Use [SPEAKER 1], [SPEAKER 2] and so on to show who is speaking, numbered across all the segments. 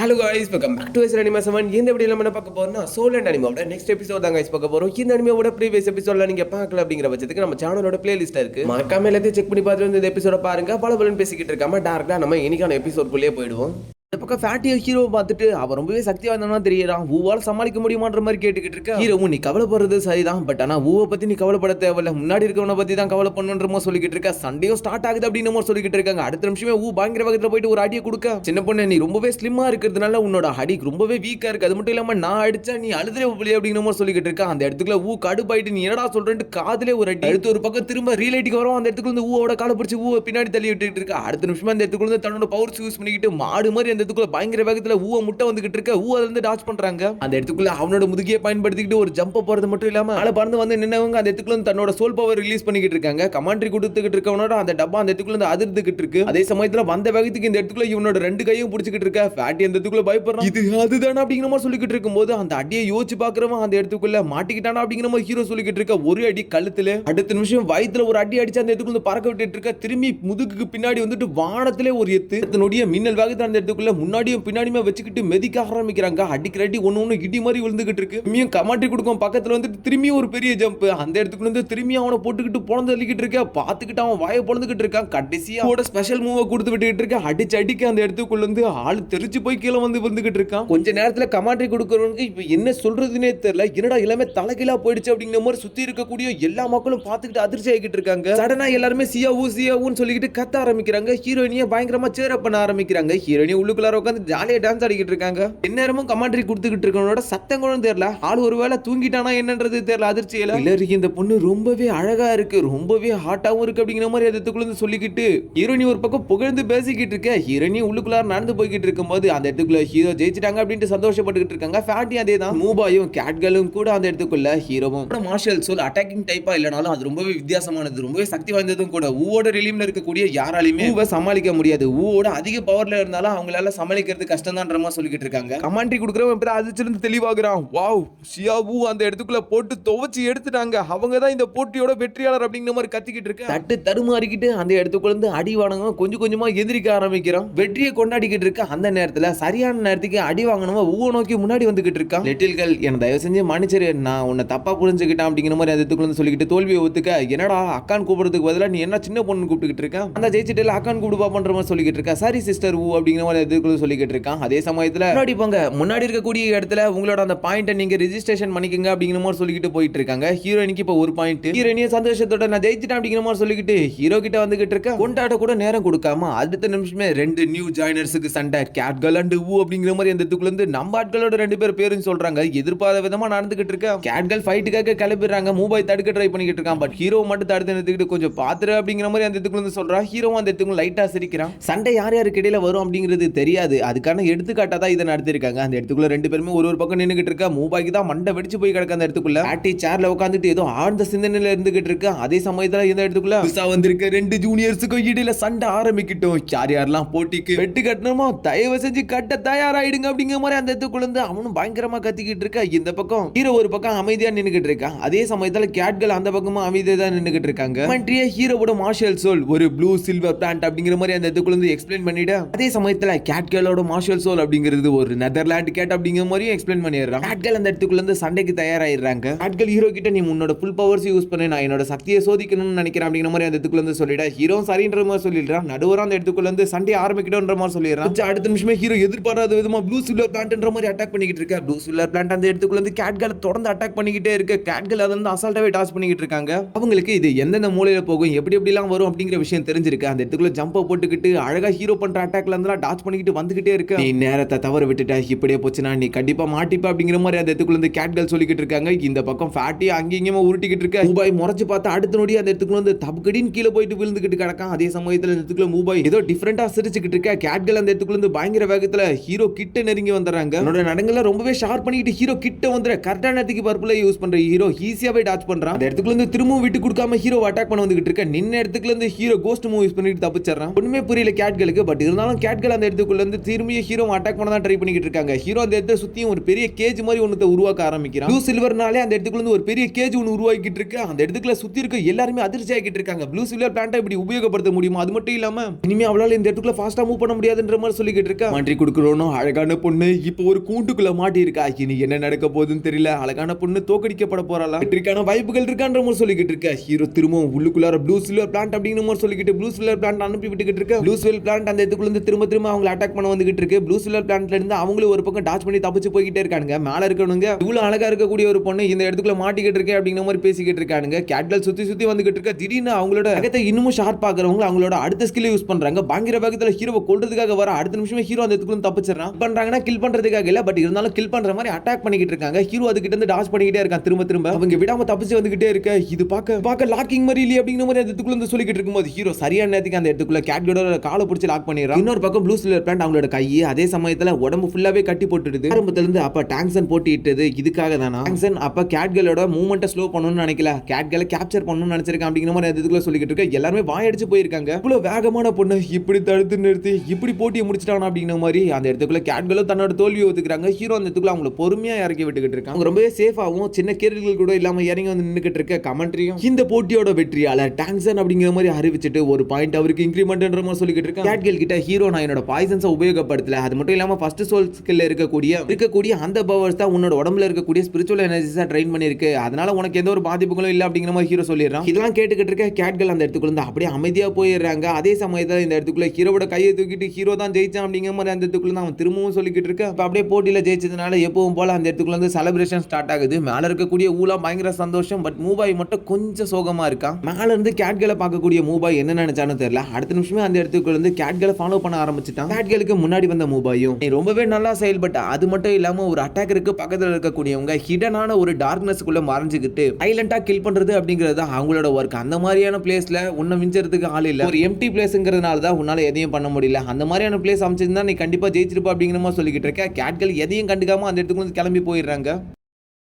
[SPEAKER 1] Hello guys welcome back to Anima seven இந்த வீடியோ நம்ம என்ன பார்க்க போறோம்னா சோல் அண்ட் அனிமாவோட நெக்ஸ்ட் எபிசோட் தான் guys பார்க்க போறோம். இந்த அனிமாவோட ப்ரீவியஸ் எபிசோட்ல நீங்க பார்க்கல அப்படிங்கிற பட்சத்துக்கு நம்ம சேனலோட பிளேலிஸ்ட் இருக்கு. மறக்காம எல்லாத்தையும் செக் பண்ணி பார்த்துட்டு வந்து இந்த எபிசோட பாருங்க. பல பலன் பேசிக்கிட்டு இருக்காம டேரக்டா நம்ம இன்னைக்கான எபிசோட் குள்ளேயே போயிடுவோம். இந்த பக்கம் ஃபேட்டியோ ஹீரோ பார்த்துட்டு அவன் ரொம்பவே சக்தி வாய்ந்தவனா தெரியறான் ஊவால் சமாளிக்க முடியுமான்ற மாதிரி கேட்டுக்கிட்டு இருக்க. ஹீரோவும் நீ கவலைப்படுறது சரிதான். பட் ஆனா ஊவை பத்தி நீ கவலைப்பட தேவையில்ல. முன்னாடி இருக்கவனை பத்தி தான் கவலை பண்ணுன்றமோ சொல்லிக்கிட்டு இருக்க. சண்டையும் ஸ்டார்ட் ஆகுது அப்படின்னு சொல்லிக்கிட்டு இருக்காங்க. அடுத்த நிமிஷமே ஊ பயங்கர வேகத்துல போயிட்டு ஒரு அடியை கொடுக்க. சின்ன பொண்ணு நீ ரொம்பவே ஸ்லிம்மா இருக்கிறதுனால உன்னோட அடி ரொம்பவே வீக்கா இருக்கு. அது மட்டும் இல்லாம நான் அடிச்சா நீ அழுதுலே போலியே அப்படிங்கிற மாதிரி சொல்லிக்கிட்டு இருக்க. அந்த இடத்துக்குள்ள ஊ கடுப்பாயிட்டு நீ என்னடா சொல்றேன்ட்டு காதலே ஒரு அடி. அடுத்து ஒரு பக்கம் திரும்ப ரீலைட்டுக்கு வரும் அந்த இடத்துக்கு வந்து ஊவோட காலை பிடிச்சி ஊவை பின்னாடி தள்ளி விட்டுட்டு இருக்க. அடுத்த நிமிஷமா அந்த இடத்துக்குள்ள வந்து தன்னோட பவர்ஸ் யூஸ் பண்ணிக்கிட்டு மாடு மாதிரி அந்த இடத்துக்குள்ள பயங்கர வேகத்துல ஊவை முட்டை வந்துகிட்டு இருக்க ஊ இருந்து டாச் பண்றாங்க. அந்த இடத்துக்குள்ள அவனோட முதுகியை பயன்படுத்திக்கிட்டு ஒரு ஜம்ப் போறது மட்டும் இல்லாம அல பறந்து வந்து நின்னவங்க அந்த இடத்துக்குள்ள தன்னோட சோல் பவர் ரிலீஸ் பண்ணிக்கிட்டு இருக்காங்க. கமாண்ட்ரி கொடுத்துக்கிட்டு இருக்கவனோட அந்த டப்பா அந்த இடத்துக்குள்ள அதிர்ந்துகிட்டு இருக்கு. அதே சமயத்துல வந்த வேகத்துக்கு இந்த இடத்துக்குள்ள இவனோட ரெண்டு கையும் பிடிச்சிக்கிட்டு இருக்க. ஃபேட்டி அந்த இடத்துக்குள்ள பயப்படுறான். இது அதுதானே அப்படிங்கிற மாதிரி சொல்லிக்கிட்டு இருக்கும்போது அந்த அடியை யோசிச்சு பாக்குறவன் அந்த இடத்துக்குள்ள மாட்டிக்கிட்டானா அப்படிங்கிற மாதிரி ஹீரோ சொல்லிக்கிட்டு இருக்க. ஒரு அடி கழுத்துல அடுத்த நிமிஷம் வயித்துல ஒரு அடி அடிச்சு அந்த இடத்துக்குள்ள பறக்க விட்டுட்டு இருக்க. திரும்பி முதுகுக்கு பின்னாடி வந்துட்டு வானத்திலே ஒரு எத்து அதனுடைய மின்னல் வேகத்தை அந்த இடத்துக்குள்ள முன்னாடியும் பின்னாடியுமே வச்சுக்கிட்டு மெதிக்க ஆரம்பிக்கிறாங்க. அடிக்கிற அடி ஒன்று ஒண்ணு இடி மாதிரி விழுந்துகிட்டு இருக்கு. திரும்பியும் கமாட்டி கொடுக்கும். பக்கத்துல வந்துட்டு திரும்பியும் ஒரு பெரிய ஜம்ப் அந்த இடத்துக்குள்ள வந்து திரும்பி அவனை போட்டுக்கிட்டு பொழந்து அள்ளிக்கிட்டு இருக்க. பார்த்துக்கிட்டு அவன் வாயை பொழந்துக்கிட்டு இருக்கான். கடைசியாக அவனோட ஸ்பெஷல் மூவை கொடுத்து விட்டுக்கிட்டு இருக்க. அடிச்சு அடிக்க அந்த இடத்துக்குள்ள வந்து ஆள் தெரிச்சு போய் கீழே வந்து விழுந்துகிட்டு இருக்கான். கொஞ்ச நேரத்தில் கமாண்ட்ரி கொடுக்குறவனுக்கு இப்போ என்ன சொல்றதுனே தெரியல. என்னடா எல்லாமே தலைகீழா போயிடுச்சு அப்படிங்கிற மாதிரி சுத்தி இருக்கக்கூடிய எல்லா மக்களும் பார்த்துக்கிட்டு அதிர்ச்சி ஆகிட்டு இருக்காங்க. சடனா எல்லாருமே சியா சியாவும் சியா சொல்லிக்கிட்டு கத்த ஆரம்பிக்கிறாங்க. ஹீரோயினியை பயங்கரமா சேர் பண்ண ஆரம்பிக்கிறாங்க. ஹீரோயினி உள்ளுக்குள்ளார உட்காந்து ஜாலியா டான்ஸ் ஆடிக்கிட்டு இருக்காங்க. எந்நேரமும் கமாண்ட்ரி கொடுத்துக்கிட்டு இருக்கவனோட சத்தம் கூட தெரியல. ஆள் ஒருவேளை தூங்கிட்டானா என்னன்றது தெரியல அதிர்ச்சியில. இல்லருக்கு இந்த பொண்ணு ரொம்பவே அழகா இருக்கு. ரொம்பவே ஹாட்டாவும் இருக்கு அப்படிங்கிற மாதிரி இடத்துக்குள்ள சொல்லிக்கிட்டு ஹீரோயினி ஒரு பக்கம் புகழ்ந்து பேசிக்கிட்டு இருக்க. ஹீரோயினி உள்ளுக்குள்ளார நடந்து போய்கிட்டு இருக்கும்போது அந்த இடத்துக்குள்ள ஹீரோ ஜெயிச்சிட்டாங்க அப்படின்ட்டு சந்தோஷப்பட்டுக்கிட்டு இருக்காங்க. ஃபேட்டி அதே தான் மூபாயும் கேட்களும் கூட அந்த இடத்துக்குள்ள ஹீரோவும் மார்ஷல் சோல் அட்டாக்கிங் டைப்பா இல்லனாலும் அது ரொம்பவே வித்தியாசமான ரொம்பவே சக்தி வாய்ந்ததும் கூட. ஊவோட ரிலீம்ல இருக்கக்கூடிய யாராலையுமே சமாளிக்க முடியாது. ஊவோட அதிக பவர்ல இருந்தாலும் அவங்களால சமாளிக்கிறது கஷ்டம் தான் சொல்லிக்கிட்டு இருக்காங்க. கமாண்ட்ரி கொடுக்குறவன் இப்ப அதிர்ச்சிலிருந்து தெளிவாகிறான்? வாவ் ஷியா ஊ அந்த இடத்துக்குள்ள போட்டு துவச்சி எடுத்துட்டாங்க. அவங்க தான் இந்த போட்டியோட வெற்றியாளர் அப்படிங்கிற மாதிரி கத்திக்கிட்டு இருக்க. தட்டு தடுமாறிக்கிட்டு அந்த இடத்துக்குள்ள இருந்து அடி வாங்கணும் கொஞ்சம் கொஞ்சமா எதிரிக்க ஆரம்பிக்கிறான். வெற்றியை கொண்டாடிக்கிட்டு இருக்க அந்த நேரத்துல சரியான நேரத்துக்கு அடி வாங்கணுமா ஊவை நோக்கி முன்னாடி வந்துகிட்டு இருக்கான். லிட்டில்கள் என்ன தயவு செஞ்சு மன்னிச்சிரு. நான் உன்னை தப்பா புரிஞ்சுக்கிட்டேன் அப்படிங்கிற மாதிரி அந்த இடத்துக்குள்ள சொல்லிக்கிட்டு தோல்வியை ஒத்துக்க என்னடா அக்கான் கூப்பிடுறதுக்கு பதிலா நீ என்ன சின்ன பொண்ணு கூப்பிட்டுக்கிட்டு இருக்க? அந்த ஜெயிச்சிட்டு அக்கான் கூப்பிடுப்பா பண்ற மாதிரி சொல்லிக்கிட்டு இருக்கா. சரி சிஸ்டர் ஊ அப்படிங்கிற மாதிரி இதுக்குள்ள சொல்லிக்கிட்டு இருக்கான் அதே சமயத்துல முன்னாடி போங்க. முன்னாடி இருக்கக்கூடிய இடத்துல உங்களோட அந்த பாயிண்ட்டை நீங்க ரெஜிஸ்ட்ரேஷன் பண்ணிக்கங்க அப்படிங்கிற மாதிரி சொல்லிக்கிட்டு போயிட்டு இருக்காங்க ஹீரோயினுக்கு இப்போ ஒரு பாயிண்ட் ஹீரோயினிய சந்தோஷத்தோட நான் ஜெயிச்சிட்டேன் அப்படிங்கிற மாதிரி சொல்லிக்கிட்டு ஹீரோ கிட்ட வந்துகிட்டு இருக்க. கொண்டாட கூட நேரம் கொடுக்காம அடுத்த நிமிஷமே ரெண்டு நியூ ஜாயினர்ஸுக்கு சண்டை. கேட்கள் அண்ட் ஊ அப்படிங்கிற மாதிரி அந்த இதுக்குள்ள இருந்து நம்ம ஆட்களோட ரெண்டு பேர் பேரும் சொல்றாங்க. எதிர்பாராத விதமா நடந்துகிட்டு இருக்க. கேர்ள் ஃபைட்டுக்காக கிளம்பிடுறாங்க. மூபாய் தடுக்க ட்ரை பண்ணிக்கிட்டு இருக்கான். பட் ஹீரோ மட்டும் தடுத்து நிறுத்திக்கிட்டு கொஞ்சம் பாத்துரு அப்படிங்கிற மாதிரி அந்த இதுக்குள்ள இருந்து சொல்றான் ஹீரோ அந்த இடத்துக்குள்ள லைட்டா சிரிக்கிறான். சண்டை யார் யாருக்கு இடையில வரும் அப்படிங்கிறது தெரியாது. அதுக்கான எடுத்துக்காட்டா தான் இதை நடத்திருக்காங்க. அந்த இடத்துக்குள்ள ரெண்டு பேருமே ஒரு ஒரு பக்கம் நின்றுக்கிட்டு இருக்கா. மூபாய்க்கு தான் மண்டை வெடிச்சு போய் கிடக்க அந்த இடத்துக்குள்ள. ஆட்டி சேர்ல உட்காந்துட்டு ஏதோ ஆழ்ந்த சிந்தனையில இருந்துகிட்டு இருக்கு. அதே சமயத்துல இந்த இடத்துக்குள்ள புதுசா வந்திருக்க ரெண்டு ஜூனியர்ஸுக்கும் இடையில சண்டை ஆரம்பிக்கட்டும். யார் யாரெல்லாம் போட்டிக்கு வெட்டு கட்டணுமோ தயவு செஞ்சு கட்ட தயாராயிடுங்க அப்படிங்கிற மாதிரி அந்த இடத்துக்குள்ள இருந்து அவனும் பயங்கரமா கத்திக்கிட்டு இருக்கா. இந்த பக்கம் ஹீரோ ஒரு பக்கம் அமைதியா நின்றுகிட்டு இருக்கான் அதே சமயத்துல கேட்கள் அந்த பக்கமும் அமைதியா தான் நின்றுகிட்டு இருக்காங்க மன்றிய ஹீரோவோட மார்ஷல் சோல் ஒரு ப்ளூ சில்வர் பிளான்ட் அப்படிங்கிற மாதிரி அந்த இடத்துக்குள்ள இருந்து எக்ஸ்பிளைன் பண்ணிட்டு அதே சமயத்துல கேட்கலோட மார்ஷல் சோல் அப்படிங்கிறது ஒரு நெதர்லாண்ட் கேட் அப்படிங்கிற மாதிரியும் எக்ஸ்பிளைன் பண்ணிடுறான் கேட்கள் அந்த இடத்துக்குள்ள இருந்து சண்டைக்கு தயாராகிடுறாங்க கேட்கள் ஹீரோ கிட்ட நீ உன்னோட ஃபுல் பவர்ஸ் யூஸ் பண்ணி நான் என்னோட சக்தியை சோதிக்கணும்னு நினைக்கிறேன் அப்படிங்கிற மாதிரி அந்த இடத்துக்குள்ள இருந்து சொல்லிட ஹீரோ சரின்ற மாதிரி சொல்லிடுறான். நடுவரா அந்த இடத்துக்குள்ள இருந்து சண்டை ஆரம்பிக்கணும்ன்ற மாதிரி சொல்லிடுறான். அடுத்த நிமிஷமே ஹீரோ எதிர்பாராத விதமா ப்ளூ சில்வர் பிளான்ட்ன்ற மாதிரி அட்டாக் பண்ணிக்கிட்டு இருக்கா ப்ளூ சில்வர் பிளான்ட் அந்த இடத்துக்குள்ள இருந்து கேட்களை தொடர்ந்து அட்டாக் பண்ணிக்கிட்டே இருக்க. கேட்கள் அதை வந்து அசால்ட்டாவே டாஸ் பண்ணிக்கிட்டு இருக்காங்க. அவங்களுக்கு இது எந்தெந்த மூலையில போகும் எப்படி எப்படிலாம் வரும் அப்படிங்கிற விஷயம் தெரிஞ்சிருக்கு. அந்த இடத்துக்குள்ள ஜம்பை போட்டுக்கிட்டு அழகா ஹீரோ பண்ற அட்டாக்ல இருந்தாலும் டாச் வாங்கிட்டு வந்துகிட்டே இருக்க. நீ நேரத்தை தவற விட்டுட்ட இப்படியே போச்சுன்னா நீ கண்டிப்பா மாட்டிப்ப அப்படிங்கிற மாதிரி அந்த இடத்துக்குள்ள இருந்து கேட்கள் சொல்லிக்கிட்டு இருக்காங்க. இந்த பக்கம் ஃபேட்டி அங்கேயுமே உருட்டிக்கிட்டு இருக்க. மூபாய் முறைச்சு பார்த்து அடுத்த நொடி அந்த இடத்துக்குள்ள வந்து தப்புக்கடின்னு கீழே போயிட்டு விழுந்துகிட்டு கிடக்கான். அதே சமயத்துல இந்த இடத்துக்குள்ள மூபாய் ஏதோ டிஃப்ரெண்டா சிரிச்சுக்கிட்டு இருக்க. கேட்கள் அந்த இடத்துக்குள்ள இருந்து பயங்கர வேகத்துல ஹீரோ கிட்ட நெருங்கி வந்துடுறாங்க. என்னோட நடங்கல ரொம்பவே ஷார்ப் பண்ணிட்டு ஹீரோ கிட்ட வந்துற கரெக்டான நேரத்துக்கு பர்பிளை யூஸ் பண்ற ஹீரோ ஈஸியாவே டாச் பண்றான். அந்த இடத்துக்குள்ள இருந்து திரும்பவும் விட்டு கொடுக்காம ஹீரோ அட்டாக் பண்ண வந்துகிட்டு இருக்க. நின்ன இடத்துக்குள்ள இருந்து ஹீரோ கோஸ்ட் மூவ் யூஸ் பண்ணிட்டு தப்பிச்சிடறான். ஒண்ணுமே புரியல கேட்களுக்கு. பட் இருந்தாலும் கேட்கள் அந்த இடத்துக்கு இடத்துக்குள்ள திரும்பியும் ஹீரோ அட்டாக் பண்ண தான் ட்ரை பண்ணிக்கிட்டு இருக்காங்க. ஹீரோ அந்த இடத்த சுத்தியும் ஒரு பெரிய கேஜ் மாதிரி ஒன்று உருவாக்க ஆரம்பிக்கிறான். ப்ளூ சில்வர்னாலே அந்த இடத்துக்குள்ள இருந்து ஒரு பெரிய கேஜ் ஒன்று உருவாக்கிட்டு இருக்கு. அந்த இடத்துக்குள்ள சுத்தி இருக்க எல்லாருமே அதிர்ச்சி ஆகிட்டு இருக்காங்க. ப்ளூ சில்வர் பிளான்ட்டை இப்படி உபயோகப்படுத்த முடியுமா? அது மட்டும் இல்லாம இனிமே அவளால் இந்த இடத்துக்குள்ள ஃபாஸ்ட்டாக மூவ் பண்ண முடியாதுன்ற மாதிரி சொல்லிக்கிட்டு இருக்கா. மாற்றி கொடுக்குறோனோ அழகான பொண்ணு இப்போ ஒரு கூண்டுக்குள்ள மாட்டி இருக்கா இனி என்ன நடக்க போகுதுன்னு தெரியல. அழகான பொண்ணு தோக்கடிக்கப்பட போறாளா? வெற்றிக்கான வாய்ப்புகள் இருக்கான்ற மாதிரி சொல்லிக்கிட்டு இருக்க. ஹீரோ திரும்பவும் உள்ளுக்குள்ளார ப்ளூ சில்வர் பிளான்ட் அப்படிங்கிற மாதிரி சொல்லிக்கிட்டு ப்ளூ சில்வர் பிளான்ட் அனுப்பி விட்டுக்கிட்டு இருக்க. ப்ளூ சில்வர் பிளான்ட் அந்த இடத்துக்குள்ள இருந்து திரும்ப திரும்ப அவங்கள அட்டாக் பண்ண வந்துகிட்டு இருக்கு. ப்ளூ சில்வர் பிளான்ட்ல இருந்து அவங்களும் ஒரு பக்கம் டாச் பண்ணி தப்பிச்சு போய்கிட்டே இருக்கானுங்க. மேல இருக்கணுங்க இவ்வளவு அழகா இருக்கக்கூடிய ஒரு பொண்ணு இந்த இடத்துக்குள்ள மாட்டிக்கிட்டு இருக்கு அப்படிங்கிற மாதிரி பேசிக்கிட்டு இருக்கானுங்க. கேட்கள் சுத்தி சுத்தி வந்துகிட்டு இருக்க. திடீர்னு அவங்களோட அகத்தை இன்னமும் ஷார்ப் ஆகுறவங்க அவங்களோட அடுத்த ஸ்கில் யூஸ் பண்றாங்க. பயங்கர வேகத்துல ஹீரோவை கொள்றதுக்காக வர அடுத்த நிமிஷமே ஹீரோ அந்த இடத்துக்குள்ள தப்பிச்சிடறான். பண்றாங்கன்னா கில் பண்றதுக்காக இல்ல பட் இருந்தாலும் கில் பண்ற மாதிரி அட்டாக் பண்ணிக்கிட்டு இருக்காங்க. ஹீரோ அதுக்கிட்ட இருந்து டாச் பண்ணிக்கிட்டே இருக்கான் திரும்ப திரும்ப. அவங்க விடாம தப்பிச்சு வந்துகிட்டே இருக்க. இது பார்க்க பார்க்க லாக்கிங் மாதிரி இல்லையே அப்படிங்கிற மாதிரி அந்த இடத்துக்குள்ள சொல்லிக்கிட்டு இருக்கும்போது ஹீரோ சரியான நேரத்துக்கு அந்த இடத்துக்குள்ள கேட்கோட காலை பிடிச்சி லாக் பண்ணிடுறான். இன்னொரு பக்கம் ப்ளூ சிலர் உட்காந்து அவங்களோட கையை அதே சமயத்துல உடம்பு ஃபுல்லாவே கட்டி போட்டுடுது. ஆரம்பத்துல இருந்து அப்ப டாங்ஸன் போட்டி இட்டது இதுக்காக தானா? டாங்ஸன் அப்ப கேட்களோட மூவ்மெண்ட்டை ஸ்லோ பண்ணணும்னு நினைக்கல. கேட்களை கேப்சர் பண்ணணும்னு நினைச்சிருக்கேன் அப்படிங்கிற மாதிரி இதுக்குள்ள சொல்லிக்கிட்டு இருக்க. எல்லாருமே வாயடிச்சு போயிருக்காங்க. இவ்வளவு வேகமான பொண்ணு இப்படி தடுத்து நிறுத்தி இப்படி போட்டியை முடிச்சிட்டானா அப்படிங்கிற மாதிரி அந்த இடத்துக்குள்ள கேட்களும் தன்னோட தோல்வியை ஒத்துக்கிறாங்க ஹீரோ அந்த இடத்துக்குள்ள அவங்கள பொறுமையா இறக்கி விட்டுக்கிட்டு இருக்காங்க. அவங்க ரொம்பவே சேஃபாகவும் சின்ன கேள்விகள் கூட இல்லாம இறங்கி வந்து நின்றுக்கிட்டு இருக்க கமெண்ட்ரியும் இந்த போட்டியோட வெற்றியாளர் டாங்ஸன் அப்படிங்கிற மாதிரி அறிவிச்சிட்டு ஒரு பாயிண்ட் அவருக்கு இன்க்ரிமெண்ட்ன்ற மாதிரி சொல்லிக்கிட்டு இருக்காங்க. கேட்கல் கிட்ட ஹீரோ நான் என்னோட பாய்சன்ஸை உபயோகப்படுத்தல. அது மட்டும் இல்லாம ஃபர்ஸ்ட் சோல் ஸ்கில்ல இருக்கக்கூடிய இருக்கக்கூடிய அந்த பவர்ஸ் தான் உன்னோட உடம்புல இருக்கக்கூடிய ஸ்பிரிச்சுவல் எனர்ஜிஸாக ட்ரெயின் பண்ணிருக்கு அதனால உனக்கு எந்த ஒரு பாதிப்புகளும் இல்ல அப்படிங்கிற மாதிரி ஹீரோ சொல்லிடுறான். இதெல்லாம் கேட்டுக்கிட்டு இருக்க கேட்கள் அந்த இடத்துக்குள்ள இருந்து அப்படியே அமைதியாக போயிடுறாங்க. அதே சமயத்தில் இந்த இடத்துக்குள்ள ஹீரோட கையை தூக்கிட்டு ஹீரோ தான் ஜெயிச்சான் அப்படிங்கிற மாதிரி அந்த இடத்துக்குள்ள அவன் திரும்பவும் சொல்லிக்கிட்டு இருக்க. இப்போ அப்படியே போட்டியில ஜெயிச்சதுனால எப்பவும் போல அந்த இடத்துக்குள்ள இருந்து செலிப்ரேஷன் ஸ்டார்ட் ஆகுது. மேல இருக்கக்கூடிய ஊலா பயங்கர சந்தோஷம். பட் மூபாய் மட்டும் கொஞ்சம் சோகமா இருக்கான். மேல இருந்து கேட்களை பார்க்கக்கூடிய மூபாய் என்ன நினைச்சானு தெரியல. அடுத்த நிமிஷமே அந்த இடத்துக்குள்ள இருந்து கேட்களை ஃபாலோ பண்ண ஆரம்பிச்சிட்டான். கேட்களுக்கு முன்னாடி வந்த மூபாயும் நீ ரொம்பவே நல்லா செயல்பட்ட அது மட்டும் இல்லாம ஒரு அட்டாக்கருக்கு பக்கத்துல இருக்கக்கூடியவங்க ஹிடனான ஒரு டார்க்னஸ்க்குள்ள மறைஞ்சுக்கிட்டு சைலண்டா கில் பண்றது அப்படிங்கிறது தான் அவங்களோட ஒர்க் அந்த மாதிரியான பிளேஸ்ல உன்னை மிஞ்சறதுக்கு ஆள் இல்ல. ஒரு எம்டி பிளேஸ்ங்கிறதுனால தான் உன்னால எதையும் பண்ண முடியல. அந்த மாதிரியான பிளேஸ் அமைச்சிருந்தா நீ கண்டிப்பா ஜெயிச்சிருப்ப அப்படிங்கிற மாதிரி சொல்லிக்கிட்டு இருக்க. கேட்கள் எதையும் கண்டுக்காம அந்த இடத்துக்கு வந்து கிளம்பி போயிடுறாங்க.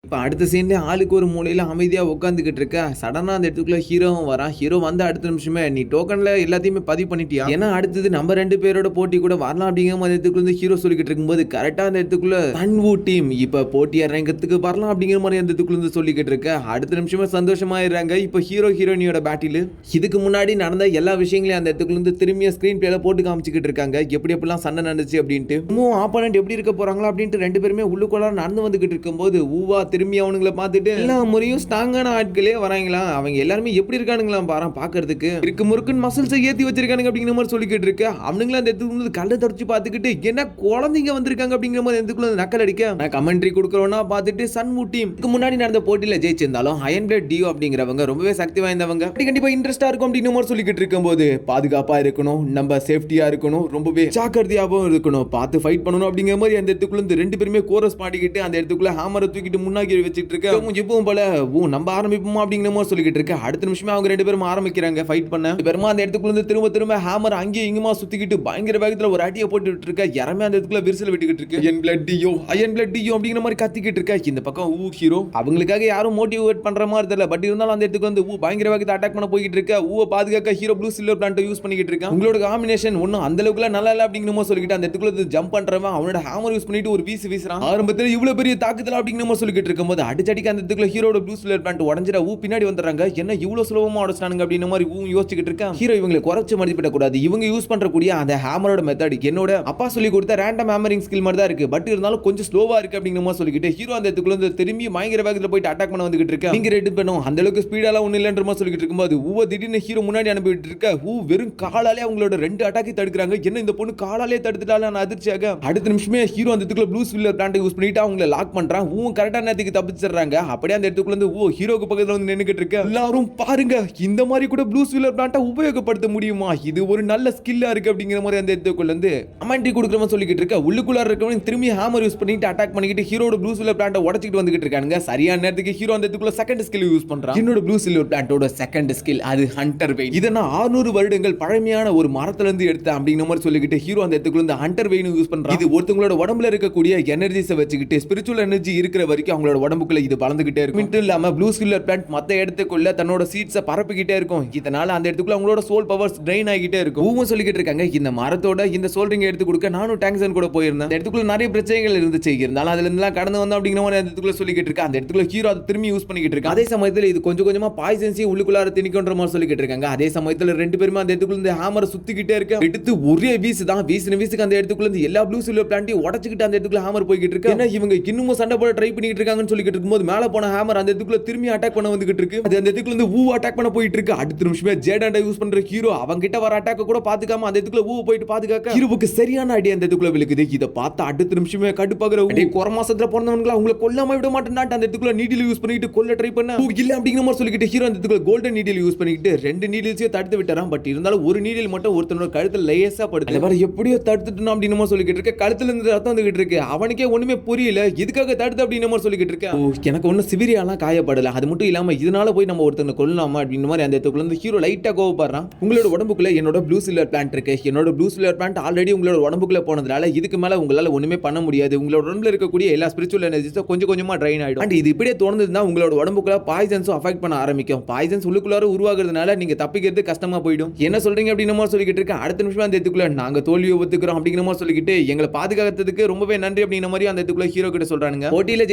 [SPEAKER 1] இப்போ அடுத்த சீன்லேயே ஆளுக்கு ஒரு மூலையில் அமைதியாக உட்காந்துக்கிட்டு இருக்க. சடனாக அந்த இடத்துக்குள்ள ஹீரோவும் வரான். ஹீரோ வந்த அடுத்த நிமிஷமே நீ டோக்கனில் எல்லாத்தையுமே பதிவு பண்ணிட்டியா? ஏன்னா அடுத்தது நம்ம ரெண்டு பேரோட போட்டி கூட வரலாம் அப்படிங்கிற மாதிரி இடத்துக்குள்ள வந்து ஹீரோ சொல்லிக்கிட்டு இருக்கும்போது கரெக்டாக அந்த இடத்துக்குள்ள தன்வு டீம் இப்போ போட்டி இறங்கிறதுக்கு வரலாம் அப்படிங்கிற மாதிரி அந்த இடத்துக்குள்ள வந்து சொல்லிக்கிட்டு இருக்க. அடுத்த நிமிஷமே சந்தோஷமாயிடுறாங்க. இப்போ ஹீரோ ஹீரோனியோட பேட்டில் இதுக்கு முன்னாடி நடந்த எல்லா விஷயங்களையும் அந்த இடத்துக்குள்ள வந்து திரும்பிய ஸ்க்ரீன் பிளேல போட்டு காமிச்சிக்கிட்டு இருக்காங்க. எப்படி எப்படிலாம் சண்டை நடந்துச்சு அப்படின்ட்டு. இன்னும் ஆப்போனண்ட் எப்படி இருக்க போறாங்களா அப்படின்ட்டு ரெண்டு பேருமே உள்ளுக்குள்ளார நடந்து வந்துகிட்டு இருக்கும்போது ஊவா திரும்பி அவனுங்களை பார்த்துட்டு எல்லா முறையும் ஸ்ட்ராங்கான ஆட்களே வராங்களா? அவங்க எல்லாருமே எப்படி இருக்கானுங்களா பாரு பாக்குறதுக்கு இருக்கு முறுக்குன்னு மசில்ஸை ஏத்தி வச்சிருக்கானுங்க அப்படிங்கிற மாதிரி சொல்லிக்கிட்டு இருக்கு அவனுங்களும் அந்த இடத்துக்கு கல்லை தொடச்சு பார்த்துக்கிட்டு என்ன குழந்தைங்க வந்திருக்காங்க? அப்படிங்கிற மாதிரி எதுக்குள்ள நக்கல் அடிக்க. நான் கமெண்ட்ரி கொடுக்குறோன்னா பார்த்துட்டு சன் டீம் இதுக்கு முன்னாடி நடந்த போட்டியில ஜெயிச்சிருந்தாலும் அயன் பிளட் டியோ அப்படிங்கிறவங்க ரொம்பவே சக்தி வாய்ந்தவங்க. அப்படி கண்டிப்பா இன்ட்ரெஸ்டா இருக்கும் அப்படின்னு மாதிரி சொல்லிக்கிட்டு இருக்கும்போது பாதுகாப்பா இருக்கணும் நம்ம சேஃப்டியா இருக்கணும் ரொம்பவே ஜாக்கிரதையாகவும் இருக்கணும். பார்த்து ஃபைட் பண்ணணும் அப்படிங்கிற மாதிரி அந்த இடத்துக்குள்ள இருந்து ரெண்டு பேருமே கோரஸ் பாடிக்கிட்டு அந்த இடத்துக்குள்ள ஹேமரை தூக்கிட்டு முன்னாடி வச்சுட்டு இருக்க அவங்க எப்பவும் போல. ஊ நம்ம ஆரம்பிப்போமா அப்படிங்கிற மாதிரி சொல்லிக்கிட்டு இருக்க அடுத்த நிமிஷமே அவங்க ரெண்டு பேரும் ஆரம்பிக்கிறாங்க ஃபைட் பண்ண. பெருமா அந்த இடத்துக்குள்ள இருந்து திரும்ப திரும்ப ஹேமர் அங்கேயும் இங்குமா சுத்திக்கிட்டு பயங்கர வேகத்துல ஒரு அடியை போட்டுட்டு இருக்க. இறமே அந்த இடத்துக்குள்ள விரிசல் விட்டுக்கிட்டு இருக்கு. Iron blood duo iron blood duo அப்படிங்கிற மாதிரி கத்திக்கிட்டு இருக்க. இந்த பக்கம் ஊ ஹீரோ அவங்களுக்காக யாரும் மோட்டிவேட் பண்ற மாதிரி தெரியல. பட் இருந்தாலும் அந்த இடத்துக்கு வந்து ஊ பயங்கர வேகத்தை அட்டாக் பண்ண போய்கிட்டு இருக்க. ஊவை பாதுகாக்க hero blue silver plant use பண்ணிக்கிட்டு இருக்கான். உங்களோட காம்பினேஷன் ஒன்றும் அந்த அளவுக்குலாம் நல்லா இல்லை அப்படிங்கிற மாதிரி சொல்லிக்கிட்டு அந்த இடத்துக்குள்ள ஜம்ப் பண்றவன் அவனோட ஹேமர் யூஸ் பண்ணிட்டு ஒரு வீசு வீசுறான். ஆரம்பத்தில் இவ்வளவு பெரிய தாக்குதல் அப்படிங்கிற மாதிரி சொல்லிக்கிட்டு இருக்கும்போது அடிச்சடிக்கு அந்த இதுக்குள்ள ஹீரோட ப்ளூ சில்வர் பிளான்ட் உடஞ்சிட ஊ பின்னாடி வந்துடுறாங்க. என்ன இவ்வளவு சுலபமா உடச்சிட்டானுங்க அப்படின்ற மாதிரி ஊ யோசிச்சுட்டு இருக்கேன். ஹீரோ இவங்களை குறைச்சு மதிப்பிட கூடாது இவங்க யூஸ் பண்றக்கூடிய அந்த ஹேமரோட மெத்தட் என்னோட அப்பா சொல்லி கொடுத்த ரேண்டம் ஹேமரிங் ஸ்கில் மாதிரி தான் இருக்கு. பட் இருந்தாலும் கொஞ்சம் ஸ்லோவா இருக்கு அப்படிங்கிற மாதிரி சொல்லிக்கிட்டு ஹீரோ அந்த இதுக்குள்ள திரும்பி பயங்கர வேகத்துல போயிட்டு அட்டாக் பண்ண வந்துகிட்டு இருக்கேன். நீங்க ரெண்டு பண்ணும் அந்த அளவுக்கு ஸ்பீடாலாம் ஒண்ணு இல்லைன்ற மாதிரி சொல்லிக்கிட்டு இருக்கும்போது ஊவ திடீர்னு ஹீரோ முன்னாடி அனுப்பிட்டு இருக்க ஊ வெறும் காலாலே அவங்களோட ரெண்டு அட்டாக்கை தடுக்கிறாங்க. என்ன இந்த பொண்ணு காலாலே தடுத்துட்டாலும் நான் அதிர்ச்சியாக. அடுத்த நிமிஷமே ஹீரோ அந்த இதுக்குள்ள ப்ளூ ஸ்வில்லர் பிளான்ட் யூஸ் பண்ணிட்டு அவங்கள லாக் பண்றான். ஊவும் கரெக்டான நேரத்துக்கு தப்பிச்சிடுறாங்க. அப்படியே அந்த இடத்துக்குள்ள இருந்து ஓ ஹீரோக்கு பக்கத்துல வந்து நின்னுக்கிட்டு இருக்க. எல்லாரும் பாருங்க இந்த மாதிரி கூட ப்ளூ ஸ்வில்லர் பிளான்ட்டை உபயோகப்படுத்த முடியுமா? இது ஒரு நல்ல ஸ்கில்லா இருக்கு. அப்படிங்கிற மாதிரி அந்த இடத்துக்குள்ள இருந்து அமெண்டி கொடுக்குறவன் சொல்லிக்கிட்டு இருக்க. உள்ளுக்குள்ள இருக்கவன் திரும்பி ஹேமர் யூஸ் பண்ணிட்டு அட்டாக் பண்ணிக்கிட்டு ஹீரோட ப்ளூ சில்வர் பிளான்ட்டை உடச்சிட்டு வந்துகிட்டு இருக்காங்க சரியான நேரத்துக்கு ஹீரோ அந்த இடத்துக்குள்ள செகண்ட் ஸ்கில் யூஸ் பண்றான். என்னோட ப்ளூ சில்வர் பிளான்ட்டோட செகண்ட் ஸ்கில் அது ஹண்டர் வெயின் இதை நான் 600 வருடங்கள் பழமையான ஒரு மரத்துல இருந்து எடுத்தேன் அப்படிங்கிற மாதிரி சொல்லிக்கிட்டு ஹீரோ அந்த இடத்துக்குள்ள இந்த ஹண்டர் வெயின் யூஸ் பண்றான். இது ஒருத்தவங்களோட உடம்புல இருக்கக்கூடிய எனர்ஜிஸை வச்சுக்கிட்டு ஸ்பிரிச்சுவல் எனர்ஜி இருக்கிற வரைக்கும் அவங்களோட அவங்களோட உடம்புக்குள்ள இது வளர்ந்துகிட்டே இருக்கும். மட்டும் இல்லாம ப்ளூ ஸ்கில்லர் பிளான்ட் மத்த இடத்துக்குள்ள தன்னோட சீட்ஸை பரப்பிக்கிட்டே இருக்கும். இதனால அந்த இடத்துக்குள்ள அவங்களோட சோல் பவர்ஸ் ட்ரெயின் ஆகிட்டே இருக்கும். ஊவும் சொல்லிக்கிட்டு இருக்காங்க. இந்த மரத்தோட இந்த சோல் ரிங் எடுத்து கொடுக்க நானும் டேங்க்ஸன் கூட போயிருந்தேன். அந்த இடத்துக்குள்ள நிறைய பிரச்சனைகள் இருந்துச்சு. இருந்தாலும் அதுல இருந்தெல்லாம் கடந்து வந்தோம் அப்படிங்கிற மாதிரி இடத்துக்குள்ள சொல்லிக்கிட்டு இருக்கேன் அந்த இடத்துக்குள்ள ஹீரோ அதை திரும்பி யூஸ் பண்ணிக்கிட்டு இருக்கான் அதே சமயத்துல இது கொஞ்சம் கொஞ்சமா பாய்சன்ஸையும் உள்ளுக்குள்ளார திணிக்கன்ற மாதிரி சொல்லிக்கிட்டு இருக்காங்க. அதே சமயத்துல ரெண்டு பேருமே அந்த இடத்துக்குள்ள இந்த ஹேமரை சுத்திக்கிட்டே இருக்க. எடுத்து ஒரே வீசு தான் வீசின வீசுக்கு அந்த இடத்துக்குள்ள இருந்து எல்லா ப்ளூ சில்வர் பிளான்ட்டையும் உடச்சிக்கிட்டு அந்த இடத்துக்குள்ள ஹேமர் போய்கிட்டு இருக்கு. ஏன்னா இவங்க இன்னமும் சண்டை போட ட்ரை பண்ணிட்டு சொல்லிட்டு சொல்லிக்கிட்டு இருக்கும்போது மேல போன ஹேமர் அந்த இடத்துக்குள்ள திரும்பி அட்டாக் பண்ண வந்துகிட்டு இருக்கு? அது அந்த இதுக்குள்ள இருந்து ஊ அட்டாக் பண்ண போயிட்டு இருக்கு? அடுத்த நிமிஷமே ஜேடாண்டா யூஸ் பண்ற ஹீரோ அவங்க கிட்ட வர அட்டாக்க கூட பாத்துக்காம அந்த இதுக்குள்ள ஊ போயிட்டு பாத்துக்காக்க ஹீரோவுக்கு சரியான ஐடியா அந்த இடத்துக்குள்ள விழுக்குது இதை பார்த்து அடுத்த நிமிஷமே கடுப்பாகிற ஊ மாசத்துல பிறந்தவங்களா அவங்கள கொல்லாம விட மாட்டேன் அந்த இதுக்குள்ள நீடில் யூஸ் பண்ணிட்டு கொல்ல ட்ரை பண்ண? இல்ல அப்படிங்கிற மாதிரி சொல்லிக்கிட்டு ஹீரோ அந்த இதுக்குள்ள கோல்டன் நீடில் யூஸ் பண்ணிக்கிட்டு ரெண்டு நீடில்ஸையும் தடுத்து விட்டாராம். பட் இருந்தாலும் ஒரு நீடில் மட்டும் ஒருத்தனோட கழுத்துல லேசா படுது. வேற மாதிரி எப்படியோ தடுத்துட்டோம் அப்படின்னு சொல்லிக்கிட்டு இருக்க. கழுத்துல இருந்து ரத்தம் வந்துகிட்டு இருக்கு. அவனுக்கே ஒண்ணுமே புரியல. இதுக்காக தடுத்து அப்படின்னு சொல்லிட்டு சொல்லிக்கிட்டு இருக்கேன் எனக்கு ஒன்றும் சிவிரியாலாம் காயப்படலை. அது மட்டும் இல்லாமல் இதனால போய் நம்ம ஒருத்தங்க கொல்லலாமா அப்படின்னு மாதிரி அந்த இடத்துக்குள்ள இந்த ஹீரோ லைட்டாக கோவப்படுறான். உங்களோட உடம்புக்குள்ள என்னோட ப்ளூ சில்வர் பிளான்ட் இருக்கு. என்னோட ப்ளூ சில்வர் பிளான்ட் ஆல்ரெடி உங்களோட உடம்புக்குள்ள போனதுனால இதுக்கு மேலே உங்களால் ஒன்றுமே பண்ண முடியாது. உங்களோட உடம்புல இருக்கக்கூடிய எல்லா ஸ்பிரிச்சுவல் எனர்ஜிஸும் கொஞ்சம் கொஞ்சமாக ட்ரைன் ஆகிடும் அண்ட் இது இப்படியே தொடர்ந்ததுன்னா உங்களோட உடம்புக்குள்ள பாய்சன்ஸும் அஃபெக்ட் பண்ண ஆரம்பிக்கும். பாய்சன்ஸ் உள்ளுக்குள்ளார உருவாகிறதுனால நீங்கள் தப்பிக்கிறது கஷ்டமாக போயிடும். என்ன சொல்கிறீங்க அப்படின்னு மாதிரி சொல்லிக்கிட்டு இருக்கேன். அடுத்த நிமிஷம் அந்த இடத்துக்குள்ள நாங்கள் தோல்வியை ஒத்துக்கிறோம் அப்படிங்கிற மாதிரி சொல்லிக்கிட்டு எங்களை பாதுகாத்ததுக்கு ரொம்பவே நன்றி அப்படிங்கிற மாதிரி அந்த இடத்துக்குள்ள ஹீரோ கிட்ட சொல்றானுங்க. போட்டியில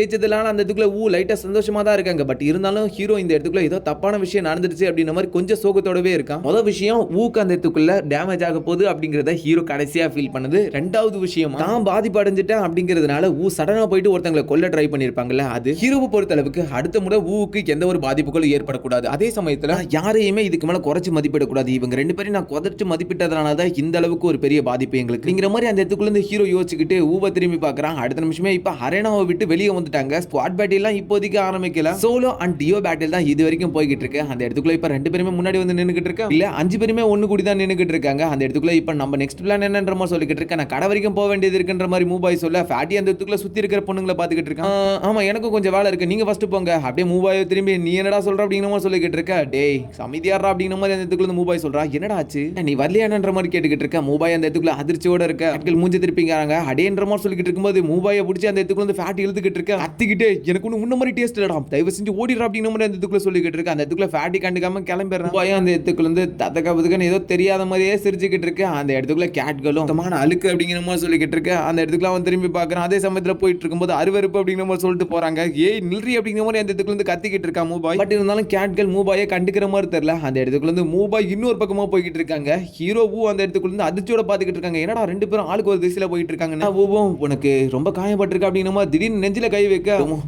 [SPEAKER 1] ஜெயிச்சதுனால அந்த இதுக்குள்ளே ஊ லைட்டாக சந்தோஷமாக தான் இருக்காங்க. பட் இருந்தாலும் ஹீரோ இந்த இடத்துக்குள்ள ஏதோ தப்பான விஷயம் நடந்துருச்சு அப்படின்ற மாதிரி கொஞ்சம் சோகத்தோடவே இருக்கான். முதல் விஷயம் ஊக்கு அந்த இடத்துக்குள்ள டேமேஜ் ஆக போகுது அப்படிங்கிறத ஹீரோ கடைசியாக ஃபீல் பண்ணுது. ரெண்டாவது விஷயம் தான் பாதிப்பு அடைஞ்சிட்டேன் அப்படிங்கிறதுனால ஊ சடனாக போயிட்டு ஒருத்தங்களை கொல்ல ட்ரை பண்ணியிருப்பாங்கல்ல அது ஹீரோவை பொறுத்த அளவுக்கு அடுத்த முறை ஊவுக்கு எந்த ஒரு பாதிப்புகளும் ஏற்படக்கூடாது. அதே சமயத்தில் யாரையுமே இதுக்கு மேலே குறைச்சி மதிப்பிடக்கூடாது. இவங்க ரெண்டு பேரும் நான் குறைச்சு மதிப்பிட்டதுனால தான் இந்த அளவுக்கு ஒரு பெரிய பாதிப்பு எங்களுக்கு. மாதிரி அந்த இடத்துக்குள்ள ஹீரோ யோசிச்சுக்கிட்டு ஊவை திரும்பி பார்க்குறான். அடுத்த நிமிஷமே இப்போ அரேனாவை விட்டு வெளியே வந்துட்டாங்க. ஸ்குவாட் பேட்டிலாம் இப்போதைக்கு ஆரம்பிக்கல. சோலோ அண்ட் டியோ பேட்டில் தான் இது வரைக்கும் போய்கிட்டு இருக்கு. அந்த இடத்துக்குள்ள இப்ப ரெண்டு பேருமே முன்னாடி வந்து நின்றுக்கிட்டு இருக்கா இல்ல அஞ்சு பேருமே ஒன்று கூடி தான் நின்னுகிட்டு இருக்காங்க. அந்த இடத்துக்குள்ள இப்ப நம்ம நெக்ஸ்ட் பிளான் என்னன்ற மாதிரி சொல்லிக்கிட்டு இருக்கேன். நான் கடை வரைக்கும் போக வேண்டியது இருக்குன்ற மாதிரி மூவ் ஆகி சொல்ல ஃபேட்டி அந்த இடத்துக்குள்ள சுத்தி இருக்கிற பொண்ணுங்களை பாத்துக்கிட்டு இருக்கேன். ஆமா எனக்கும் கொஞ்சம் வேலை இருக்கு. நீங்க ஃபர்ஸ்ட் போங்க. அப்படியே மூவ் ஆகி திரும்பி நீ என்னடா சொல்ற? அப்படிங்கிற மாதிரி சொல்லிக்கிட்டு இருக்க. டேய் சமிதியாரா அப்படிங்கிற மாதிரி அந்த இடத்துக்குள்ள மூபாய் மூவ் சொல்றா. என்னடா ஆச்சு? நீ வரலையானன்ற மாதிரி கேட்டுக்கிட்டு இருக்க. மூபாய் அந்த இடத்துக்குள்ள அதிர்ச்சியோட இருக்க. ஆட்கள் மூஞ்சி திருப்பிங்கிறாங்க. அடேன்ற மாதிரி சொல்லிக்கிட்டு இருக்கும்போது மூபாயை பிடிச்சி அந்த இடத்துக்குள்ள வந்து ஃபேட்டி இழுத்துக்கிட்டு இருக்க. அத்திக்கிட்டே எனக்கு ஒண்ணு முன்ன மாதிரி டேஸ்ட் இல்லடா. தயவு செஞ்சு ஓடிடுறா அப்படிங்கிற மாதிரி அந்த இடத்துக்குள்ள சொல்லிக்கிட்டு இருக்க. அந்த இடத்துக்குள்ள ஃபேட்டி கண்டுக்காம கிளம்பிடுறேன் மூபாயும் அந்த இடத்துக்குள்ள இருந்து தத்தக்கா புதுக்கன்னு ஏதோ தெரியாத மாதிரியே சிரிச்சுக்கிட்டு இருக்கு. அந்த இடத்துக்குள்ள கேட்களும் சுத்தமான அழுக்கு அப்படிங்கிற மாதிரி சொல்லிக்கிட்டு இருக்க. அந்த இடத்துக்குள்ள அவன் திரும்பி பார்க்கறான். அதே சமயத்துல போயிட்டு இருக்கும்போது அருவருப்பு அப்படிங்கிற மாதிரி சொல்லிட்டு போறாங்க. ஏய் நில்றி அப்படிங்கிற மாதிரி அந்த இடத்துக்குள்ள இருந்து கத்திக்கிட்டு இருக்கா மூபாய்? பட் இருந்தாலும் கேட்கள் மூபாயை கண்டுக்கிற மாதிரி தெரியல. அந்த இடத்துக்குள்ள இருந்து மூபாய் இன்னொரு பக்கமா போய்கிட்டு இருக்காங்க. ஹீரோவும் அந்த இடத்துக்குள்ள இருந்து அதிர்ச்சியோட பாத்துக்கிட்டு இருக்காங்க. என்னடா ரெண்டு பேரும் ஆளுக்கு ஒரு திசையில போயிட்டு இருக்காங்க ஓவும் உனக்கு ரொம்ப காயப்பட்டிருக்கு அப்படிங்கிற மாதிரி திடீர்னு நெஞ்சில கை வைக்க. Então,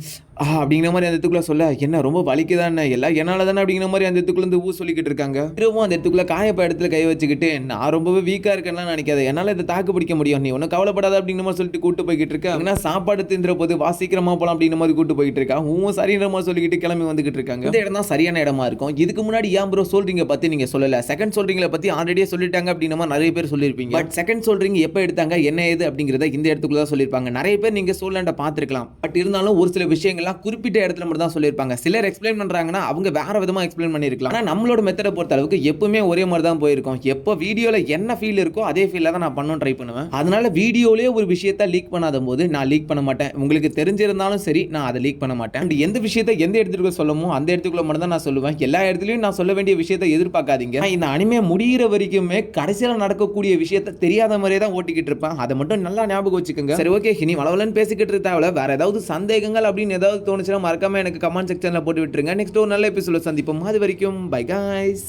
[SPEAKER 1] அப்படிங்கிற மாதிரி அந்த இடத்துக்குள்ள சொல்ல என்ன ரொம்ப வலிக்குதானே? எல்லாம் என்னால் தானே அப்படிங்கிற மாதிரி அந்த இடத்துக்குள்ள இருந்து ஊ சொல்லிக்கிட்டு இருக்காங்க. திரும்பவும் அந்த இடத்துக்குள்ள காயப்ப இடத்துல கை வச்சுக்கிட்டு நான் ரொம்பவே வீக்கா இருக்கேன்னா நினைக்காத. என்னால் இதை தாக்கு பிடிக்க முடியும். நீ ஒன்றும் கவலைப்படாத அப்படிங்கிற மாதிரி சொல்லிட்டு கூட்டு போய்கிட்டு இருக்கா. ஏன்னா சாப்பாடு தின்ற போது வா சீக்கிரமா போலாம் அப்படிங்கிற மாதிரி கூட்டு போய்கிட்டு இருக்கா. உவும் சரின்ற மாதிரி சொல்லிக்கிட்டு கிளம்பி வந்துகிட்டு இருக்காங்க. இந்த இடம் தான் சரியான இடமா இருக்கும். இதுக்கு முன்னாடி ஏன் ப்ரோ சொல்றீங்க பத்தி நீங்க சொல்லல. செகண்ட் சொல்றீங்களை பத்தி ஆல்ரெடியே சொல்லிட்டாங்க அப்படிங்கிற மாதிரி நிறைய பேர் சொல்லியிருப்பீங்க. பட் செகண்ட் சொல்றீங்க எப்போ எடுத்தாங்க என்ன ஏது அப்படிங்கிறத இந்த இடத்துக்குள்ள தான் சொல்லியிருப்பாங்க. நிறைய பேர் நீங்க சோலாண்ட பார்த்துருக்கலாம். பட் இருந்தாலும் ஒரு சில எல்லாம் குறிப்பிட்ட இடத்துல மட்டும் தான் சொல்லியிருப்பாங்க. சிலர் எக்ஸ்பிளைன் பண்ணுறாங்கன்னா அவங்க வேறு விதமாக எக்ஸ்பிளைன் பண்ணியிருக்கலாம். ஆனால் நம்மளோட மெத்தடை பொறுத்த அளவுக்கு எப்பவுமே ஒரே மாதிரி தான் போயிருக்கோம். எப்போ வீடியோவில் என்ன ஃபீல் இருக்கோ அதே ஃபீலில் தான் நான் பண்ணணும் ட்ரை பண்ணுவேன். அதனால வீடியோலேயே ஒரு விஷயத்த லீக் பண்ணாத போது நான் லீக் பண்ண மாட்டேன். உங்களுக்கு தெரிஞ்சிருந்தாலும் சரி நான் அதை லீக் பண்ண மாட்டேன். And எந்த விஷயத்த எந்த இடத்துக்கு சொல்லமோ அந்த இடத்துக்குள்ள மட்டும் தான் நான் சொல்லுவேன். எல்லா இடத்துலையும் நான் சொல்ல வேண்டிய விஷயத்தை எதிர்பார்க்காதீங்க. இந்த அனிமே முடிகிற வரைக்குமே கடைசியில் நடக்கக்கூடிய விஷயத்த தெரியாத மாதிரியே தான் ஓட்டிக்கிட்டு இருப்பேன். அதை மட்டும் நல்லா ஞாபகம் வச்சுக்கோங்க. சரி ஓகே இனி வளவலன்னு பேசிக்கிட்டு இருக்க வேற ஏதாவது சந்தேகங்கள் அப்படின்னு ஏதாவது தோணுச்சுன்னா மறக்காம எனக்கு கமெண்ட் செக்ஷனில் போட்டு விட்டுருங்க. நெக்ஸ்ட் ஒரு நல்ல எபிசோட சந்திப்போம். அது வரைக்கும் பை காய்ஸ்